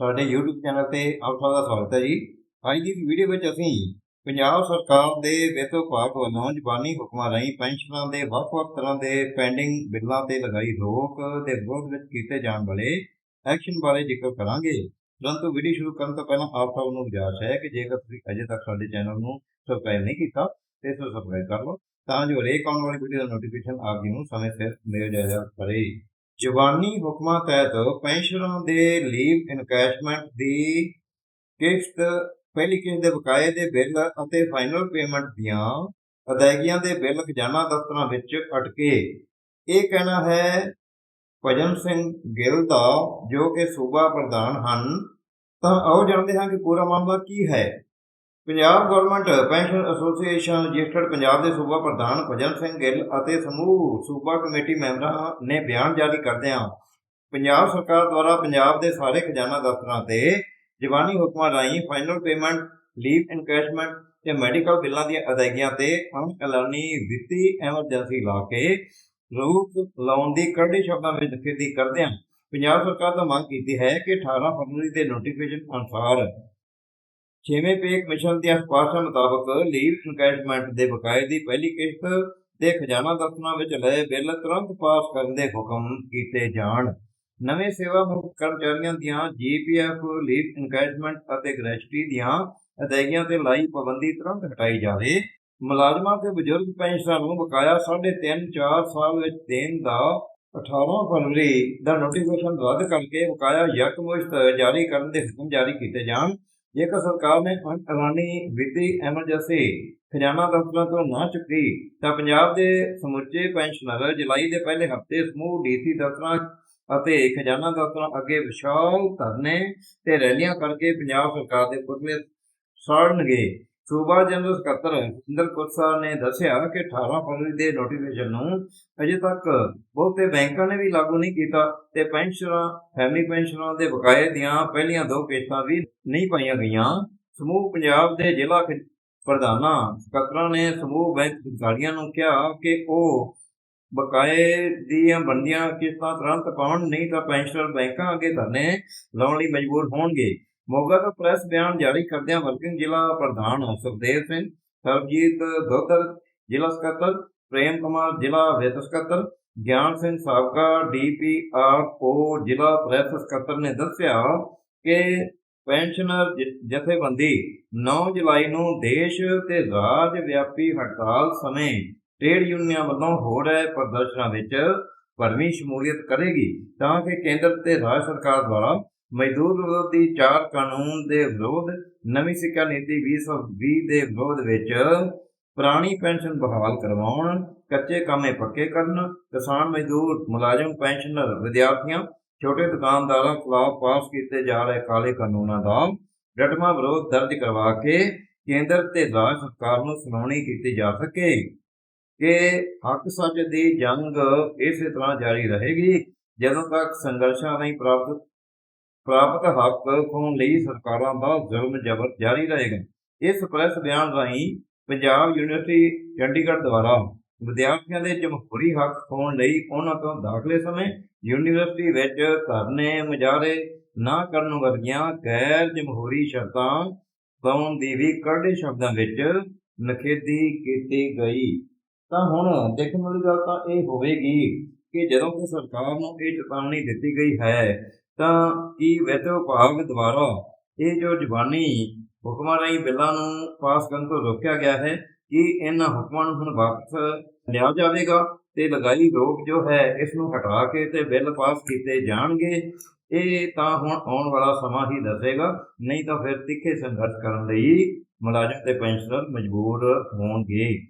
ਸਾਡੇ YouTube channel ਤੇ ਆਪ ਸਭ ਦਾ ਸਵਾਗਤ ਹੈ ਜੀ। ਅੱਜ ਦੀ ਵੀਡੀਓ ਵਿੱਚ ਅਸੀਂ ਪੰਜਾਬ ਸਰਕਾਰ ਦੇ ਵਿੱਤ ਵਿਭਾਗ ਵੱਲੋਂ ਜ਼ਬਾਨੀ ਹੁਕਮਾਂ ਰਾਹੀਂ ਪੈਨਸ਼ਨਾਂ ਦੇ ਵੱਖ-ਵੱਖ ਤਰ੍ਹਾਂ ਦੇ ਪੈਂਡਿੰਗ ਬਿੱਲਾਂ ਤੇ ਲਗਾਈ ਰੋਕ ਦੇ ਵਿਰੋਧ ਵਿੱਚ ਕੀਤੇ ਜਾਣ ਵਾਲੇ ਐਕਸ਼ਨ ਬਾਰੇ ਜ਼ਿਕਰ ਕਰਾਂਗੇ। ਪਰੰਤੂ ਵੀਡੀਓ ਸ਼ੁਰੂ ਕਰਨ ਤੋਂ ਪਹਿਲਾਂ ਆਪ ਸਭ ਨੂੰ ਗੁਜ਼ਾਰਿਸ਼ ਹੈ ਕਿ ਜੇਕਰ ਤੁਸੀਂ ਅਜੇ ਤੱਕ ਸਾਡੇ ਚੈਨਲ ਨੂੰ ਸਬਸਕ੍ਰਾਈਬ ਨਹੀਂ ਕੀਤਾ, ਤੇ ਇਸ ਨੂੰ ਸਬਸਕ੍ਰਾਈਬ ਕਰ ਲਓ, ਤਾਂ ਜੋ ਹਰੇਕ ਆਉਣ ਵਾਲੀ ਵੀਡੀਓ ਦਾ ਨੋਟੀਫਿਕੇਸ਼ਨ ਆਪ ਜੀ ਨੂੰ ਸਮੇਂ ਸਿਰ ਮਿਲ ਜਾਇਆ ਕਰੇ। ਜ਼ਬਾਨੀ ਹੁਕਮਾਂ ਤਹਿਤ ਪੈਨਸ਼ਨਰਾਂ ਦੇ ਲੀਵ ਇਨਕੈਸ਼ਮੈਂਟ ਦੀ ਕਿਸ਼ਤ ਪਹਿਲੀ ਕਿਸ਼ਤ ਦੇ ਬਕਾਏ ਦੇ ਬਿੱਲ ਅਤੇ ਫਾਈਨਲ ਪੇਮੈਂਟ ਦੀਆਂ ਅਦਾਇਗੀਆਂ ਦੇ ਬਿੱਲ ਖਜ਼ਾਨਾ ਦਫ਼ਤਰਾਂ ਵਿੱਚ ਅਟਕੇ। ਇਹ ਕਹਿਣਾ ਹੈ ਭਜਨ ਸਿੰਘ ਗਿੱਲ ਦਾ, ਜੋ ਕਿ ਸੂਬਾ ਪ੍ਰਧਾਨ ਹਨ, ਤਾਂ ਆਓ ਜਾਣਦੇ ਹਾਂ ਕਿ ਪੂਰਾ ਮਾਮਲਾ ਕੀ ਹੈ। Punjab government pension association registered Punjab ਦੇ ਸੂਬਾ ਪ੍ਰਧਾਨ ਭਜਨ ਸਿੰਘ ਗਿੱਲ ਅਤੇ ਸਮੂਹ ਸੂਬਾ ਕਮੇਟੀ ਮੈਂਬਰਾਂ ਨੇ ਬਿਆਨ ਜਾਰੀ ਕਰਦਿਆਂ ਪੰਜਾਬ ਸਰਕਾਰ ਦੁਆਰਾ ਪੰਜਾਬ ਦੇ ਸਾਰੇ ਖਜ਼ਾਨਾ ਦਫ਼ਤਰਾਂ ਤੇ ਜਵਾਨੀ ਹੁਕਮਾਂ ਰਾਹੀਂ ਫਾਈਨਲ ਪੇਮੈਂਟ ਲੀਵ ਇਨਕੈਸ਼ਮੈਂਟ ਤੇ ਮੈਡੀਕਲ ਬਿੱਲਾਂ ਦੀਆਂ ਅਦਾਇਗੀਆਂ ਤੇ ਅਣਐਲਾਨੀ ਵਿੱਤੀ ਐਮਰਜੈਂਸੀ ਲਾ ਕੇ ਰੂਪ ਲਾਉਣ ਦੀ ਕਰੜੇ ਸ਼ਬਦਾਂ ਵਿੱਚ ਨਿਖੇਧੀ ਕਰਦਿਆਂ ਪੰਜਾਬ ਸਰਕਾਰ ਤੋਂ ਮੰਗ ਕੀਤੀ ਹੈ ਕਿ 18 ਫਰਵਰੀ ਦੇ ਨੋਟੀਫਿਕੇਸ਼ਨ ਅਨੁਸਾਰ ਛੇਵੇਂ ਪੇ ਕਮਿਸ਼ਨ ਦੀਆਂ ਸਿਫਾਰਸ਼ਾਂ ਮੁਤਾਬਕ ਲੀਵ ਇਨਕੈਸ਼ਮੈਂਟ ਦੇ ਬਕਾਏ ਦੀ ਪਹਿਲੀ ਕਿਸ਼ਤ ਦੇ ਖਜ਼ਾਨਾ ਦਫ਼ਤਰਾਂ ਵਿੱਚ ਲਏ ਬਿੱਲ ਤੁਰੰਤ ਪਾਸ ਕਰਨ ਦੇ ਹੁਕਮ ਕੀਤੇ ਜਾਣ। ਨਵੇਂ ਸੇਵਾ ਮੁਕਤ ਕਰਮਚਾਰੀਆਂ ਦੀਆਂ ਜੀਪੀਐਫ ਲੀਵ ਇਨਕੈਸ਼ਮੈਂਟ ਅਤੇ ਗ੍ਰੈਚੁਟੀ ਦੀਆਂ ਅਦਾਇਗੀਆਂ ਤੇ ਲਾਈ ਪਾਬੰਦੀ ਤੁਰੰਤ ਹਟਾਈ ਜਾਵੇ। ਮੁਲਾਜ਼ਮਾਂ ਤੇ ਬਜ਼ੁਰਗ ਪੈਨਸ਼ਨਾਂ ਨੂੰ ਬਕਾਇਆ 3.5 4 ਸਾਲ ਵਿੱਚ ਦੇਣ ਦਾ 18 ਫਰਵਰੀ ਦਾ ਨੋਟੀਫਿਕੇਸ਼ਨ ਰੱਦ ਕਰਕੇ ਬਕਾਇਆ ਯਕਮੁਸ਼ਤ ਜਾਰੀ ਕਰਨ ਦੇ ਹੁਕਮ ਜਾਰੀ ਕੀਤੇ ਜਾਣ। ਜੇਕਰ ਸਰਕਾਰ ਨੇ ਐਲਾਨੀ ਵਿੱਤੀ ਐਮਰਜੈਂਸੀ, ਖਜ਼ਾਨਾ ਦਫ਼ਤਰਾਂ ਤੋਂ ਨਾ ਚੁੱਕੀ, ਤਾਂ ਪੰਜਾਬ ਦੇ ਸਮੁੱਚੇ ਪੈਨਸ਼ਨਰ ਜੁਲਾਈ ਦੇ ਪਹਿਲੇ ਹਫ਼ਤੇ ਸਮੂਹ ਡੀਸੀ ਦਫ਼ਤਰਾਂ ਅਤੇ ਖਜ਼ਾਨਾ ਦਫ਼ਤਰਾਂ ਅੱਗੇ ਵਿਸ਼ਾਲ ਧਰਨੇ ਤੇ ਰੈਲੀਆਂ ਕਰਕੇ ਪੰਜਾਬ ਸਰਕਾਰ ਦੇ ਪੁਤਲੇ ਸਾੜਨਗੇ। ਸੂਬਾ ਜਨਰਲ ਸਕੱਤਰ ਸਿੰਦਰ ਕੁਰਸਾ ਨੇ ਦੱਸਿਆ ਕਿ 18 ਫਰਵਰੀ ਦੇ ਨੋਟੀਫਿਕੇਸ਼ਨ ਨੂੰ ਅਜੇ ਤੱਕ ਬਹੁਤੇ ਬੈਂਕਾਂ ਨੇ ਵੀ ਲਾਗੂ ਨਹੀਂ ਕੀਤਾ ਤੇ ਪੈਨਸ਼ਨਰਾਂ ਫੈਮਿਲੀ ਪੈਨਸ਼ਨਰਾਂ ਦੇ ਬਕਾਏ ਦੀਆਂ ਪਹਿਲੀਆਂ ਦੋ ਕਿਸ਼ਤਾਂ ਵੀ ਨਹੀਂ ਪਾਈਆਂ ਗਈਆਂ। ਸਮੂਹ ਪੰਜਾਬ ਦੇ ਜ਼ਿਲ੍ਹਾ ਪ੍ਰਧਾਨਾਂ, ਸਕੱਤਰਾਂ ਨੇ ਸਮੂਹ ਬੈਂਕ ਅਧਿਕਾਰੀਆਂ ਨੂੰ ਕਿਹਾ ਕਿ ਉਹ ਬਕਾਏ ਦੀਆਂ ਬੰਦੀਆਂ ਕਿਸ਼ਤਾਂ ਤੁਰੰਤ ਪਾਉਣ, ਨਹੀਂ ਤਾਂ ਪੈਨਸ਼ਨਰ ਬੈਂਕਾਂ ਅੱਗੇ ਧਰਨੇ ਲਾਉਣ ਲਈ ਮਜਬੂਰ ਹੋਣਗੇ। ਮੋਗਾ ਤੋਂ ਪ੍ਰੈਸ ਬਿਆਨ ਜਾਰੀ ਕਰਦਿਆਂ ਵਰਕਿੰਗ ਜ਼ਿਲ੍ਹਾ ਪ੍ਰਧਾਨ ਸੁਖਦੇਵ ਸਿੰਘ, ਸਰਬਜੀਤ ਦੋਦਰ ਜ਼ਿਲ੍ਹਾ ਸਕੱਤਰ ਪ੍ਰੇਮ ਕੁਮਾਰ, ਜ਼ਿਲ੍ਹਾ ਵਿੱਤ ਸਕੱਤਰ ਗਿਆਨ ਸਿੰਘ ਸਾਬਕਾ ਡੀਪੀਆਰਓ ਜ਼ਿਲ੍ਹਾ ਪ੍ਰੈਸ ਸਕੱਤਰ ਨੇ ਦੱਸਿਆ ਕਿ ਪੈਨਸ਼ਨਰ ਜਥੇਬੰਦੀ 9 ਜੁਲਾਈ ਨੂੰ ਦੇਸ਼ ਤੇ ਰਾਜ ਵਿਆਪੀ ਹੜਤਾਲ ਸਮੇਂ ਟ੍ਰੇਡ ਯੂਨੀਅਨਾਂ ਵੱਲੋਂ ਹੋ ਰਹੇ ਪ੍ਰਦਰਸ਼ਨਾਂ ਵਿੱਚ ਭਰਵੀਂ ਸ਼ਮੂਲੀਅਤ ਕਰੇਗੀ ਤਾਂ ਕਿ ਕੇਂਦਰ ਤੇ ਰਾਜ ਸਰਕਾਰ ਦੁਆਰਾ ਮਜ਼ਦੂਰ ਵਿਰੋਧੀ ਚਾਰ ਕਾਨੂੰਨ ਦੇ ਵਿਰੋਧ, ਨਵੀਂ ਸਿੱਖਿਆ ਨੀਤੀ 2020 ਦੇ ਵਿਰੋਧ ਵਿੱਚ ਪੁਰਾਣੀ ਪੈਨਸ਼ਨ ਬਹਾਲ ਕਰਵਾਉਣ, ਕੱਚੇ ਕਾਮੇ ਪੱਕੇ ਕਰਨ, ਕਿਸਾਨ ਮਜ਼ਦੂਰ ਮੁਲਾਜ਼ਮ, ਪੈਨਸ਼ਨਰ, ਵਿਦਿਆਰਥੀਆਂ, ਛੋਟੇ ਦੁਕਾਨਦਾਰਾਂ ਖਿਲਾਫ ਪਾਸ ਕੀਤੇ ਜਾ ਰਹੇ ਕਾਲੇ ਕਾਨੂੰਨਾਂ ਦਾ ਡਟਮਾ ਵਿਰੋਧ ਦਰਜ ਕਰਵਾ ਕੇ ਕੇਂਦਰ ਤੇ ਰਾਜ ਸਰਕਾਰ ਨੂੰ ਸੁਣਾਉਣੀ ਕੀਤੀ ਜਾ ਸਕੇ। ਕਿ ਹੱਕ ਸੱਚ ਦੀ ਜੰਗ ਇਸੇ ਤਰ੍ਹਾਂ ਜਾਰੀ ਰਹੇਗੀ ਜਦੋਂ ਤੱਕ ਸੰਘਰਸ਼ਾਂ ਨਹੀਂ ਪ੍ਰਾਪਤ ਪ੍ਰਾਪਤ ਹੱਕ ਖੋਣ ਲਈ ਸਰਕਾਰਾਂ ਦਾ ਜ਼ੁਲਮ ਜ਼ਬਰ ਜਾਰੀ ਰਹੇਗਾ। ਇਸ ਪ੍ਰੈਸ ਬਿਆਨ ਰਾਹੀਂ ਪੰਜਾਬ ਯੂਨੀਵਰਸਿਟੀ ਚੰਡੀਗੜ੍ਹ ਦੁਆਰਾ ਵਿਦਿਆਰਥੀਆਂ ਦੇ ਜਮਹੂਰੀ ਹੱਕ ਖੋਣ ਲਈ ਉਹਨਾਂ ਤੋਂ ਦਾਖਲੇ ਸਮੇਂ ਯੂਨੀਵਰਸਿਟੀ ਵਿੱਚ ਧਰਨੇ ਮੁਜ਼ਾਹਰੇ ਨਾ ਕਰਨ ਵਰਗੀਆਂ ਗੈਰ ਜਮਹੂਰੀ ਸ਼ਰਤਾਂ ਪਾਉਣ ਦੀ ਵੀ ਕਰੜੇ ਸ਼ਬਦਾਂ ਵਿੱਚ ਨਖੇਦੀ ਕੀਤੀ ਗਈ। ਤਾਂ ਹੁਣ ਦੇਖਣ ਵਾਲੀ ਗੱਲ ਤਾਂ ਇਹ ਹੋਵੇਗੀ ਕਿ ਜਦੋਂ ਕਿ ਸਰਕਾਰ ਨੂੰ ਇਹ ਚੇਤਾਵਨੀ ਦਿੱਤੀ ਗਈ ਹੈ ਤਾਂ ਕੀ ਵਿੱਤ ਵਿਭਾਗ ਦੁਆਰਾ ਇਹ ਜੋ ਜ਼ਬਾਨੀ ਹੁਕਮਾਂ ਰਾਹੀਂ ਬਿੱਲਾਂ ਨੂੰ ਪਾਸ ਕਰਨ ਤੋਂ ਰੋਕਿਆ ਗਿਆ ਹੈ ਕਿ ਇਹਨਾਂ ਹੁਕਮਾਂ ਨੂੰ ਹੁਣ ਵਾਪਸ ਲਿਆ ਜਾਵੇਗਾ ਤੇ ਲਗਾਈ ਰੋਕ ਜੋ ਹੈ, ਇਸ ਨੂੰ ਹਟਾ ਕੇ ਤੇ ਬਿੱਲ ਪਾਸ ਕੀਤੇ ਜਾਣਗੇ। ਇਹ ਤਾਂ ਹੁਣ ਆਉਣ ਵਾਲਾ ਸਮਾਂ ਹੀ ਦੱਸੇਗਾ, ਨਹੀਂ ਤਾਂ ਫਿਰ ਤਿੱਖੇ ਸੰਘਰਸ਼ ਕਰਨ ਲਈ ਮੁਲਾਜ਼ਮ ਤੇ ਪੈਨਸ਼ਨਰ ਮਜਬੂਰ ਹੋਣਗੇ।